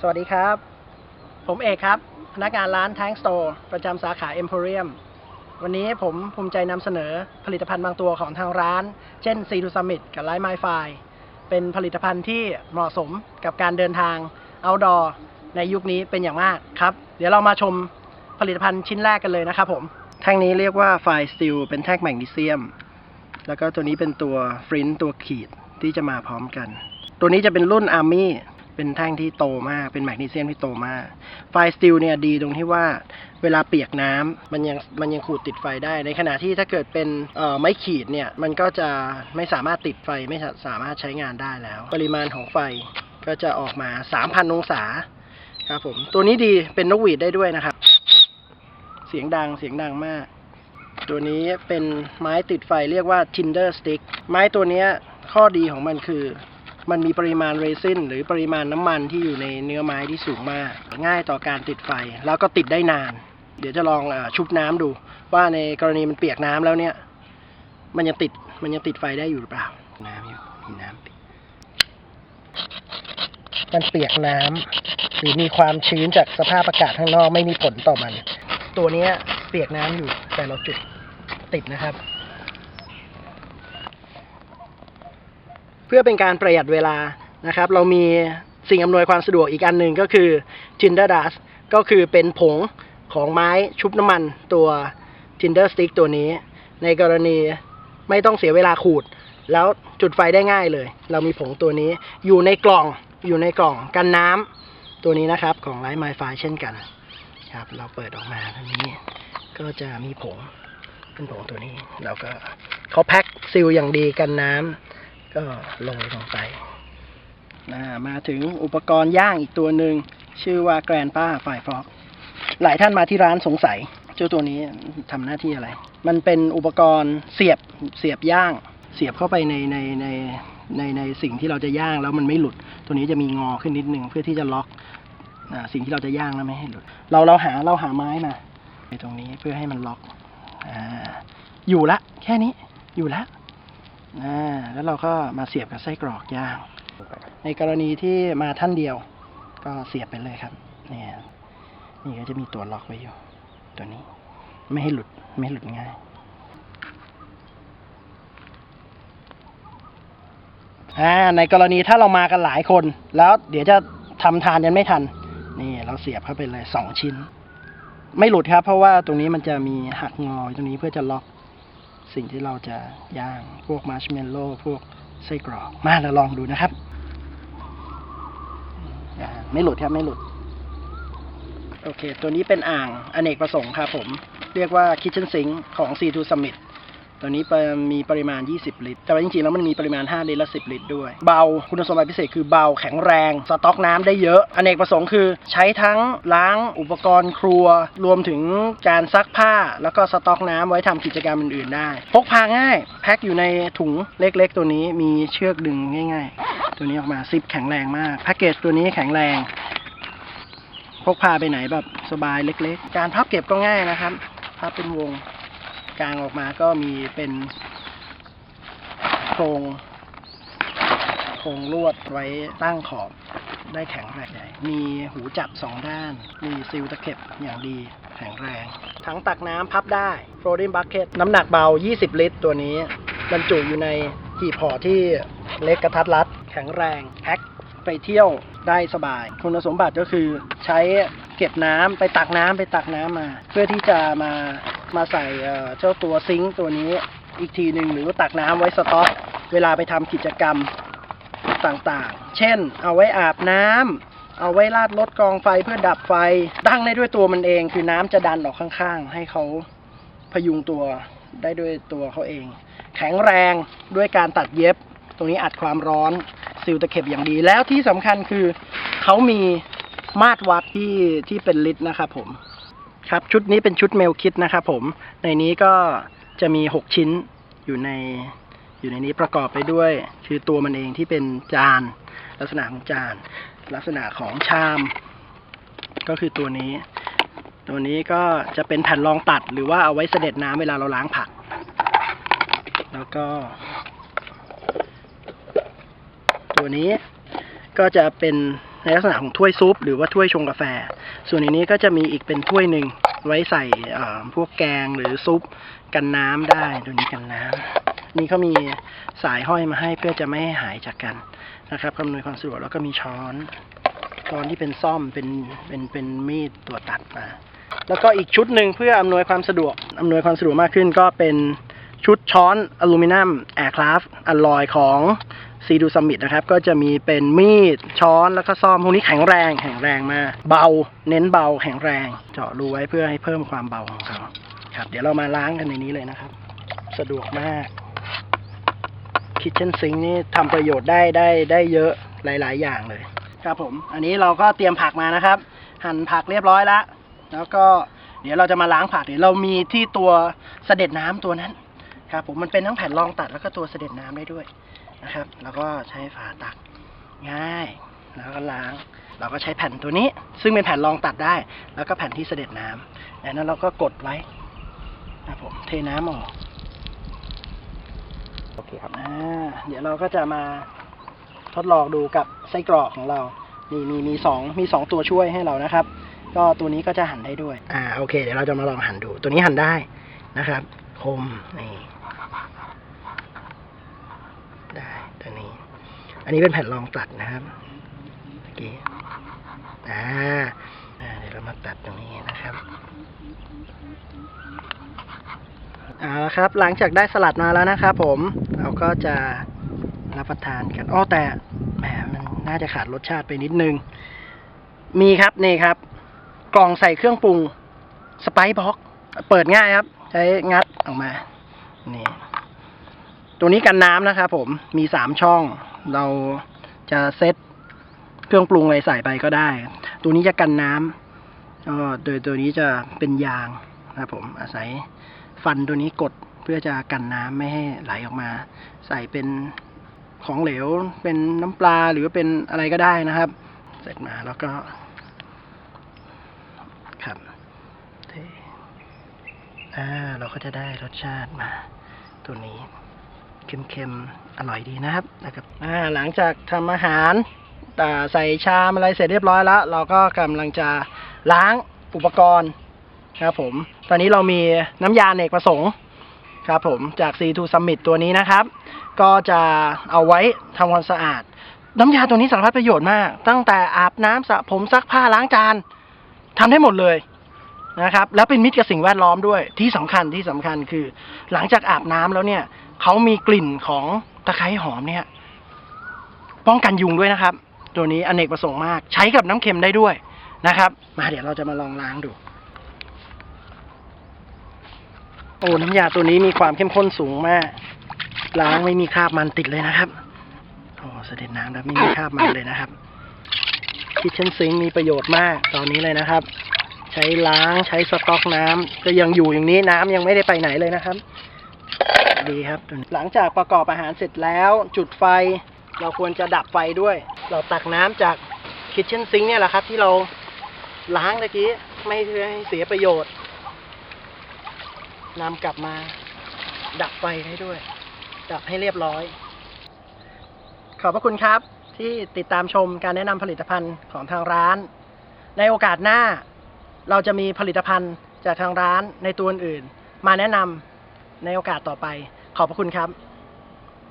สวัสดีครับ ผมเอกครับ พนักงานร้าน Tank Store ประจำสาขา Emporium วันนี้ผมภูมิใจนำเสนอผลิตภัณฑ์บางตัวของทางร้าน เช่น C to Summit กับ Light My f i เป็นผลิตภัณฑ์ที่เหมาะสมกับการเดินทาง outdoor ในยุคนี้เป็นอย่างมากครับ เดี๋ยวเรามาชมผลิตภัณฑ์ชิ้นแรกกันเลยนะครับผมแท่งนี้เรียกว่าไฟสตีลเป็นแท่งแมกนีเซียม แล้วก็ตัวนี้เป็นตัวฟรินตัวขีดที่จะมาพร้อมกัน ตัวนี้จะเป็นรุ่นอาร์มี่ เป็นแท่งที่โตมาก เป็นแมกนีเซียมที่โตมาก ไฟสตีลเนี่ยดีตรงที่ว่าเวลาเปียกน้ำมันยังมันยังขูดติดไฟได้ ในขณะที่ถ้าเกิดเป็นไม้ขีดเนี่ยมันก็จะไม่สามารถติดไฟไม่สามารถใช้งานได้แล้ว ปริมาณของไฟก็จะออกมา 3,000 องศาครับผม ตัวนี้ดีเป็นนกหวีดได้ด้วยนะครับ เสียงดังเสียงดังมาก ตัวนี้เป็นไม้ติดไฟเรียกว่า tinder stick ไม้ตัวนี้ข้อดีของมันคือ มันมีปริมาณเรซินหรือปริมาณน้ำมันที่อยู่ในเนื้อไม้ที่สูงมาก ง่ายต่อการติดไฟ แล้วก็ติดได้นาน เดี๋ยวจะลองอชุบน้ำดู ว่าในกรณีมันเปียกน้ำแล้วเนี่ย มันยังติดมันยังติดไฟได้อยู่หรือเปล่า น้ำอยู่มีน้ำมันเปียกน้ำหรือมีความชื้นจากสภาพอากาศข้างนอกไม่มีผลต่อมัน ตัวนี้เปียกน้ำอยู่แต่เราจุดติดนะครับ เพื่อเป็นการประหยัดเวลานะครับ เรามีสิ่งอำนวยความสะดวกอีกอันหนึ่งก็คือ Tinder Dust ก็คือเป็นผงของไม้ชุบน้ำมันตัว Tinder Stick ตัวนี้ ในกรณีไม่ต้องเสียเวลาขูด แล้วจุดไฟได้ง่ายเลย เรามีผงตัวนี้อยู่ในกล่องอยู่ในกล่องกันน้ำตัวนี้นะครับของไลท์ไมไฟเช่นกันครับเราเปิดออกมาตรงนี้ก็จะมีผงเป็นผงตัวนี้ เราก็เขาแพ็คซีลอย่างดีกันน้ำ ก็ลงลงไปนะมาถึงอุปกรณ์ย่างอีกตัวหนึ่งชื่อว่าแกรนป้าไฟฟอกหลายท่านมาที่ร้านสงสัย เจ้าตัวนี้ทำหน้าที่อะไร มันเป็นอุปกรณ์เสียบเสียบย่าง เสียบเข้าไปในในในในในสิ่งที่เราจะย่างแล้วมันไม่หลุด ตัวนี้จะมีงอขึ้นนิดนึงเพื่อที่จะล็อกสิ่งที่เราจะย่างแล้วไม่ให้หลุด เราเราหาเราหาไม้มาในตรงนี้เพื่อให้มันล็อกออยู่ละ แค่นี้อยู่ละ แล้วเราก็มาเสียบกับไส้กรอกย่าง ในกรณีที่มาท่านเดียว ก็เสียบไปเลยครับ เนี่ยนี่ก็จะมีตัวล็อกไว้อยู่ ตัวนี้ ไม่ให้หลุดไม่ให้หลุดง่ายอ่าในกรณีถ้าเรามากันหลายคน แล้วเดี๋ยวจะทำทานกันไม่ทัน นี่เราเสียบเข้าไปเลยสองชิ้น ไม่หลุดครับ เพราะว่าตรงนี้มันจะมีหักงออยู่ตรงนี้เพื่อจะล็อก สิ่งที่เราจะย่าง พวกมาร์ชเมลโล่พวกไส้กรอก มาเราลองดูนะครับ ไม่หลุดครับ ไม่หลุด โอเค ตัวนี้เป็นอ่างอเนกประสงค์ครับผม เรียกว่าคิ t c h e n Sink ของ C2 Summit ตัวนี้มีปริมาณ 20 ลิตร แต่ว่าจริงๆ แล้วมันมีปริมาณ 5 ลิตรและ 10 ลิตรด้วย เบา คุณสมบัติพิเศษคือเบาแข็งแรง สต็อกน้ำได้เยอะ อเนกประสงค์คือใช้ทั้งล้างอุปกรณ์ครัว รวมถึงการซักผ้า แล้วก็สต็อกน้ำไว้ทำกิจกรรมอื่นๆ ได้ พกพาง่าย แพ็คอยู่ในถุงเล็กๆ ตัวนี้ มีเชือกดึงง่ายๆ ตัวนี้ออกมาซิปแข็งแรงมาก แพ็กเกจตัวนี้แข็งแรงพกพาไปไหนแบบสบายเล็ก ๆ การพับเก็บก็ง่ายนะครับ พับเป็นวง กลางออกมาก็มีเป็นโครงโครงลวดไว้ตั้งขอบได้แข็งแรงมีหูจับสองด้าน มีซิลตะเข็บอย่างดีแข็งแรง ถังตักน้ำพับได้ floating bucket น้ำหนักเบา 20 ลิตรตัวนี้ บรรจุอยู่ในหีบห่อที่เล็กกระทัดรัด แข็งแรงแพ็คไปเที่ยวได้สบาย คุณสมบัติก็คือใช้เก็บน้ำไปตักน้ำไปตักน้ำมา เพื่อที่จะมา มาใส่เจ้าตัวซิงค์ตัวนี้อีกทีหนึ่งหรือตักน้ำไว้สต็อก เวลาไปทำกิจกรรมต่างๆ เช่น เอาไว้อาบน้ำเอาไว้ราดรถกองไฟเพื่อดับไฟตั้งได้ด้วยตัวมันเอง คือน้ำจะดันออกข้างๆ ให้เขาพยุงตัวได้ด้วยตัวเขาเอง แข็งแรงด้วยการตัดเย็บ ตรงนี้อัดความร้อนซิลตะเข็บอย่างดีแล้วที่สำคัญคือเขามีมาตรวัดที่ที่เป็นลิตรนะครับผม ครับชุดนี้เป็นชุดเมลคิดนะครับผมในนี้ก็จะมี 6 ชิ้นอยู่ในอยู่ในนี้ประกอบไปด้วย คือตัวมันเองที่เป็นจาน ลักษณะของจาน ลักษณะของชาม ก็คือตัวนี้ ตัวนี้ก็จะเป็นแผ่นรองตัดหรือว่าเอาไว้เสด็จน้ำเวลาเราล้างผัก แล้วก็ ตัวนี้ก็จะเป็น ในลักษณะของถ้วยซุปหรือว่าถ้วยชงกาแฟ ส่วนในนี้ก็จะมีอีกเป็นถ้วยหนึ่งไว้ใส่พวกแกงหรือซุปกันน้ำได้ตัวนี้กันน้ำนี่เขามีสายห้อยมาให้เพื่อจะไม่ให้หายจากกันนะครับคำนวณความสะดวกแล้วก็มีช้อนช้อนที่เป็นซ่อมเป็นเป็นเป็นมีดตัวตัดมาแล้วก็อีกชุดหนึ่งเพื่ออำนวยความสะดวกอำนวยความสะดวกมากขึ้นก็เป็นชุดช้อนอลูมิเนียมแอร์คราฟอลลอยของ ซีดูซัมมิตนะครับ ก็จะมีเป็นมีดช้อนแล้วก็ซ่อมพวกนี้แข็งแรงแข็งแรงมากเบา เน้นเบาแข็งแรง เจาะรูไว้เพื่อให้เพิ่มความเบาของเขาครับเดี๋ยวเรามาล้างกันในนี้เลยนะครับ สะดวกมากคิทเช่นซิงนี่ทำประโยชน์ได้ได้ได้เยอะหลาย ๆ อย่างเลยครับผม อันนี้เราก็เตรียมผักมานะครับ หั่นผักเรียบร้อยแล้วแล้วก็เดี๋ยวเราจะมาล้างผักเดี๋ยวเรามีที่ตัวเสด็จน้ำตัวนั้นครับผมมันเป็นทั้งแผ่นรองตัดแล้วก็ตัวเสด็จน้ำได้ด้วย นะครับ แล้วก็ใช้ฝาตักง่าย แล้วก็ล้าง เราก็ใช้แผ่นตัวนี้ ซึ่งเป็นแผ่นรองตัดได้ แล้วก็แผ่นที่เสด็จน้ำจากนั้นเราก็กดไว้นะครับผมเทน้ำออกโอเคครับอ่าเดี๋ยวเราก็จะมาทดลองดูกับไส้กรอกของเรามีมีมีสองมีสองตัวช่วยให้เรานะครับ ก็ตัวนี้ก็จะหั่นได้ด้วย อ่าโอเค เดี๋ยวเราจะมาลองหั่นดู ตัวนี้หั่นได้นะครับ คมนี่ได้ตัวนี้ อันนี้เป็นแผ่นรองตัดนะครับเมื่อกี้อ่าอ่าเดี๋ยวเรามาตัดตรงนี้นะครับเอาละครับ หลังจากได้สลัดมาแล้วนะครับผมเราก็จะรับประทานกันอ้อแต่แหมมันน่าจะขาดรสชาติไปนิดนึง มีครับนี่ครับ กล่องใส่เครื่องปรุงสไปซ์บ็อกเปิดง่ายครับ ใช้งัดออกมา นี่ ตัวนี้กันน้ำนะครับผมมีสามช่อง เราจะเซตเครื่องปรุงอะไรใส่ไปก็ได้ ตัวนี้จะกันน้ำก็โดยตัวนี้จะเป็นยางนะครับผมอาศัยฟันตัวนี้กดเพื่อจะกันน้ำไม่ให้ไหลออกมา ใส่เป็นของเหลวเป็นน้ำปลาหรือเป็นอะไรก็ได้นะครับ เสร็จมาแล้วก็ครับอ่าเราก็จะได้รสชาติมาตัวนี้ เค็มๆ อร่อยดีนะครับนะครับอ่าหลังจากทำอาหารแต่ใส่ชามอะไรเสร็จเรียบร้อยแล้ว เราก็กำลังจะล้างอุปกรณ์ครับผม ตอนนี้เรามีน้ำยาเนกประสงค์ครับผมจาก C2 Summit ตัวนี้นะครับ ก็จะเอาไว้ทำความสะอาด น้ำยาตัวนี้สารพัดประโยชน์มาก ตั้งแต่อาบน้ำสระผมซักผ้าล้างจานทำได้หมดเลยนะครับ แล้วเป็นมิตรกับสิ่งแวดล้อมด้วยที่สำคัญที่สำคัญคือ หลังจากอาบน้ำแล้วเนี่ย เขามีกลิ่นของตะไคร้หอมเนี่ย ป้องกันยุงด้วยนะครับ ตัวนี้อเนกประสงค์มากใช้กับน้ำเค็มได้ด้วยนะครับ มาเดี๋ยวเราจะมาลองล้างดู โอ้น้ำยาตัวนี้มีความเข้มข้นสูงมาก ล้างไม่มีคราบมันติดเลยนะครับโอ้เสด็จน้ำแล้วไม่มีคราบมันเลยนะครับคิทเช่นซิงมีประโยชน์มากตอนนี้เลยนะครับ ใช้ล้างใช้สต๊อกน้ำก็ยังอยู่อย่างนี้น้ำยังไม่ได้ไปไหนเลยนะครับ ดีครับ หลังจากประกอบอาหารเสร็จแล้ว จุดไฟ เราควรจะดับไฟด้วย เราตักน้ำจากคิทเช่นซิงเนี่ยแหละครับ ที่เราล้างตะกี้ไม่ให้เสียประโยชน์นำกลับมาดับไฟให้ด้วย ดับให้เรียบร้อย ขอบพระคุณครับที่ติดตามชมการแนะนำผลิตภัณฑ์ของทางร้าน ในโอกาสหน้า เราจะมีผลิตภัณฑ์จากทางร้านในตัวอื่น มาแนะนำในโอกาสต่อไป ขอบพระคุณครับ